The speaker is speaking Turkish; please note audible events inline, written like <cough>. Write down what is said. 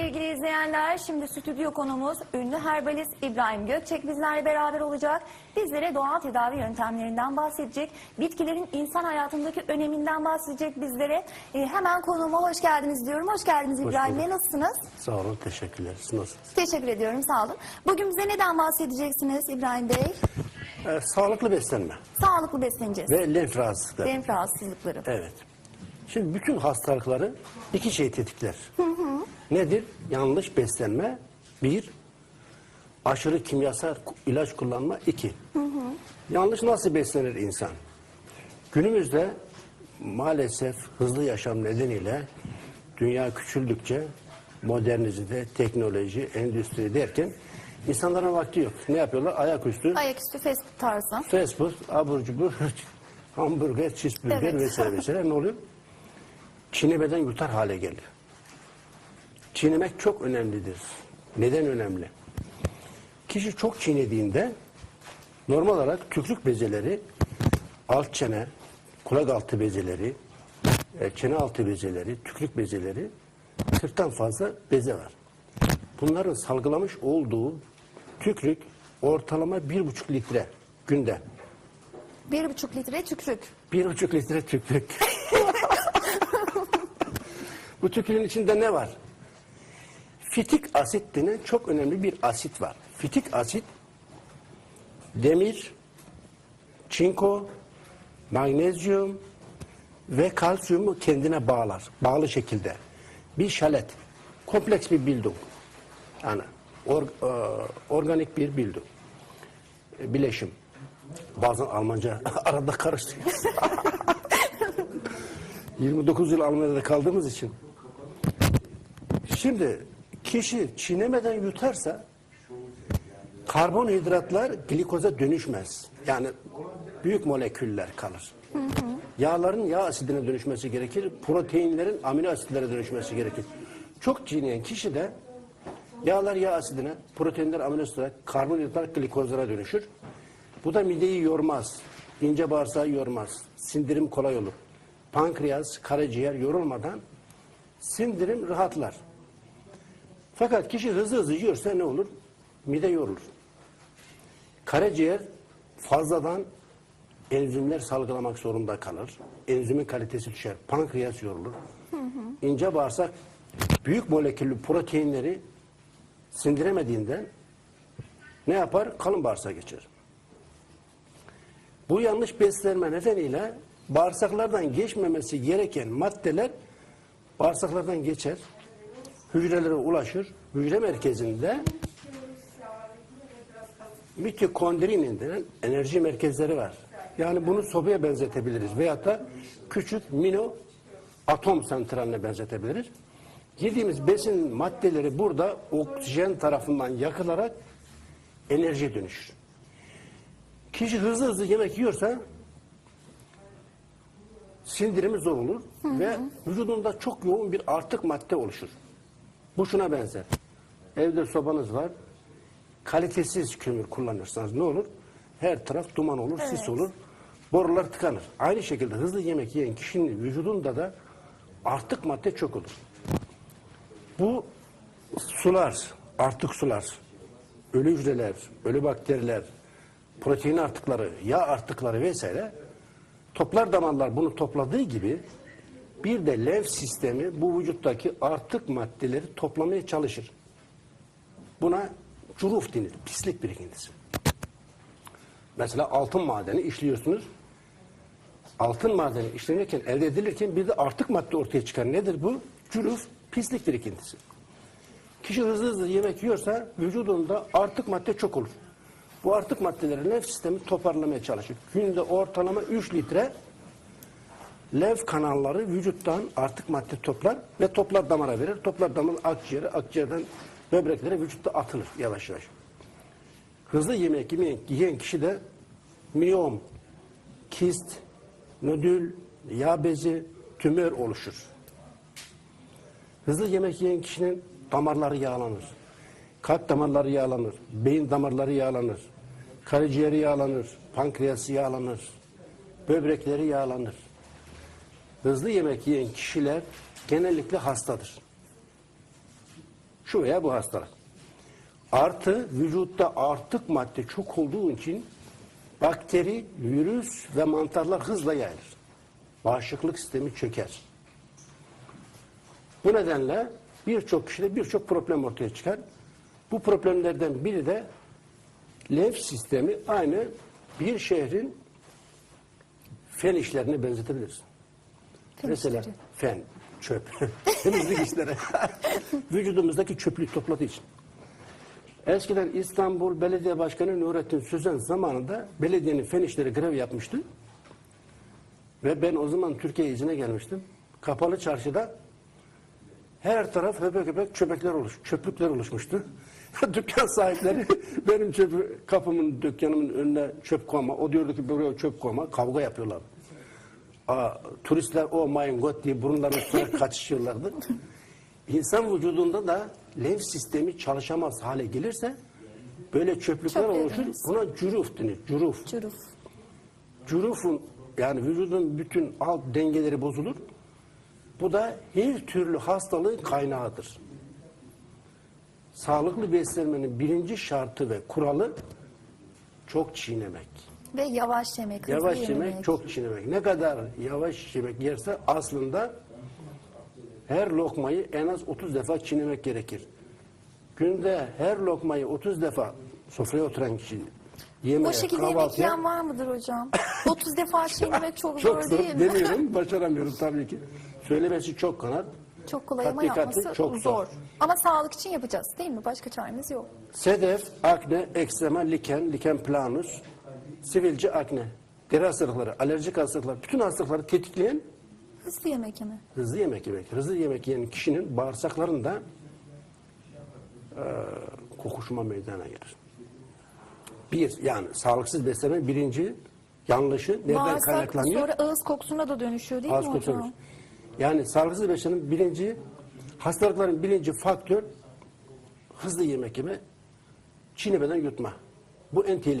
sevgili izleyenler. Şimdi stüdyo konumuz ünlü herbalist İbrahim Gökçek bizlerle beraber olacak. Bizlere doğal tedavi yöntemlerinden bahsedecek. Bitkilerin insan hayatındaki öneminden bahsedecek bizlere. Ee, hemen konuğuma hoş geldiniz diyorum. Hoş geldiniz İbrahim Bey. Nasılsınız? Sağ olun, teşekkürler. Siz nasılsınız? Teşekkür ediyorum. Sağ olun. Bugün bize neden bahsedeceksiniz İbrahim Bey? Ee, sağlıklı beslenme Sağlıklı besleneceğiz. ve lenf rahatsızlıkları. Lenf rahatsızlıkları. Evet. Şimdi bütün hastalıkları iki şey tetikler. Nedir? Yanlış beslenme. Bir, aşırı kimyasal ilaç kullanma. iki. Yanlış nasıl beslenir insan? Günümüzde maalesef hızlı yaşam nedeniyle dünya küçüldükçe modernizde, teknoloji, endüstri derken insanların vakti yok. Ne yapıyorlar? Ayaküstü Ayaküstü fast food tarzı. fast food, abur cubur, <laughs> hamburger, cheeseburger Evet. vesaire vesaire ne oluyor? Çiğnemeden yutar hale geliyor. Çiğnemek çok önemlidir. Neden önemli? Kişi çok çiğnediğinde normal olarak tükrük bezeleri, alt çene, kulak altı bezeleri, e, çene altı bezeleri, tükrük bezeleri 40'tan fazla beze var. Bunların salgılamış olduğu tükrük ortalama bir buçuk litre günde. Bir buçuk litre tükrük. Bir buçuk litre tükrük. <laughs> Bu tükrüğün içinde ne var? Fitik asit denen çok önemli bir asit var. Fitik asit demir, çinko, magnezyum ve kalsiyumu kendine bağlar. Bağlı şekilde. Bir şalet. Kompleks bir bildung. Yani or- e, organik bir bildung. E, Bileşim. Bazen Almanca <laughs> arada karıştırıyor. <laughs> 29 yıl Almanya'da kaldığımız için. Şimdi kişi çiğnemeden yutarsa karbonhidratlar glikoza dönüşmez. Yani büyük moleküller kalır. Yağların yağ asidine dönüşmesi gerekir. Proteinlerin amino asitlere dönüşmesi gerekir. Çok çiğneyen kişi de yağlar yağ asidine, proteinler amino asitlere, karbonhidratlar glikozlara dönüşür. Bu da mideyi yormaz. ince bağırsağı yormaz. Sindirim kolay olur. Pankreas, karaciğer yorulmadan sindirim rahatlar. Fakat kişi hızlı hızlı yiyorsa ne olur? Mide yorulur. Karaciğer fazladan enzimler salgılamak zorunda kalır. Enzimin kalitesi düşer. Pankreas yorulur. İnce bağırsak büyük moleküllü proteinleri sindiremediğinden ne yapar? Kalın bağırsağa geçer. Bu yanlış beslenme nedeniyle bağırsaklardan geçmemesi gereken maddeler bağırsaklardan geçer. Hücrelere ulaşır. Hücre merkezinde mitokondrinin denen enerji merkezleri var. Yani bunu sobaya benzetebiliriz. Veyahut da küçük mino atom santraline benzetebiliriz. Yediğimiz besin maddeleri burada oksijen tarafından yakılarak enerjiye dönüşür. Kişi hızlı hızlı yemek yiyorsa sindirimi zor olur ve vücudunda çok yoğun bir artık madde oluşur. Bu şuna benzer. Evde sobanız var. Kalitesiz kömür kullanırsanız ne olur? Her taraf duman olur, sis olur. Borular tıkanır. Aynı şekilde hızlı yemek yiyen kişinin vücudunda da artık madde çok olur. Bu sular, artık sular, ölü hücreler, ölü bakteriler, protein artıkları, yağ artıkları vesaire toplar damarlar bunu topladığı gibi bir de lenf sistemi bu vücuttaki artık maddeleri toplamaya çalışır. Buna curuf denir, pislik birikintisi. Mesela altın madeni işliyorsunuz. Altın madeni işlenirken, elde edilirken bir de artık madde ortaya çıkar. Nedir bu? Curuf, pislik birikintisi. Kişi hızlı hızlı yemek yiyorsa vücudunda artık madde çok olur. Bu artık maddeleri lenf sistemi toparlamaya çalışır. Günde ortalama 3 litre lenf kanalları vücuttan artık madde toplar ve toplar damara verir. Toplar damar akciğere, akciğerden böbreklere vücutta atılır yavaş yavaş. Hızlı yemek yemeyen, yiyen kişi de miyom, kist, nodül, yağ bezi, tümör oluşur. Hızlı yemek yiyen kişinin damarları yağlanır. Kalp damarları yağlanır. Beyin damarları yağlanır. Karaciğeri yağlanır. Pankreası yağlanır. Böbrekleri yağlanır. Hızlı yemek yiyen kişiler genellikle hastadır. Şu veya bu hastalık. Artı vücutta artık madde çok olduğu için bakteri, virüs ve mantarlar hızla yayılır. Bağışıklık sistemi çöker. Bu nedenle birçok kişide birçok problem ortaya çıkar. Bu problemlerden biri de lenf sistemi aynı bir şehrin fen işlerine benzetebiliriz. Mesela fen, çöp, <laughs> temizlik işleri. <laughs> Vücudumuzdaki çöplük topladığı için. Eskiden İstanbul Belediye Başkanı Nurettin Sözen zamanında belediyenin fen işleri grev yapmıştı. Ve ben o zaman Türkiye izine gelmiştim. Kapalı çarşıda her taraf höpek höpek çöpekler oluş, çöplükler oluşmuştu. <laughs> Dükkan sahipleri benim çöpü, kapımın, dükkanımın önüne çöp koyma, o diyordu ki buraya çöp koyma, kavga yapıyorlar. Aa, turistler o my god diye burunlarını tutarak <laughs> kaçışıyorlardı. İnsan vücudunda da lenf sistemi çalışamaz hale gelirse böyle çöplükler Çöp oluşur. Buna cüruf denir, cüruf. Cüruf. Cürufun yani vücudun bütün alt dengeleri bozulur. Bu da her türlü hastalığın kaynağıdır. Sağlıklı beslenmenin birinci şartı ve kuralı çok çiğnemek. Ve yavaş yemek. hızlı Yavaş yemek, yemek. çok çiğnemek. Ne kadar yavaş yemek yerse aslında her lokmayı en az 30 defa çiğnemek gerekir. Günde her lokmayı 30 defa sofraya oturan kişi yemeğe, O şekilde yemek kahvaltıya yiyen var mıdır hocam? <coughs> 30 defa çiğnemek çok, çok zor değil mi? demiyorum, <laughs> başaramıyorum tabii ki. Söylemesi çok kanat. Çok kolay ama yapması çok zor. zor. Ama sağlık için yapacağız değil mi? Başka çaremiz yok. Sedef, akne, eksema, liken, liken planus, sivilce, akne, deri hastalıkları, alerjik hastalıklar, bütün hastalıkları tetikleyen Hızlı yemek yeme. hızlı yemek yemek. Hızlı yemek yiyen kişinin bağırsaklarında eee kokuşma meydana gelir. Bir, yani sağlıksız beslenme birinci yanlışı nereden Bağırsak kaynaklanıyor? sonra ağız kokusuna da dönüşüyor değil Az mi hocam? kurtulmuş. Yani sağlıksız beslenmenin birinci, hastalıkların birinci faktör hızlı yemek yeme, çiğnemeden yutma. Bu en tehlikeli.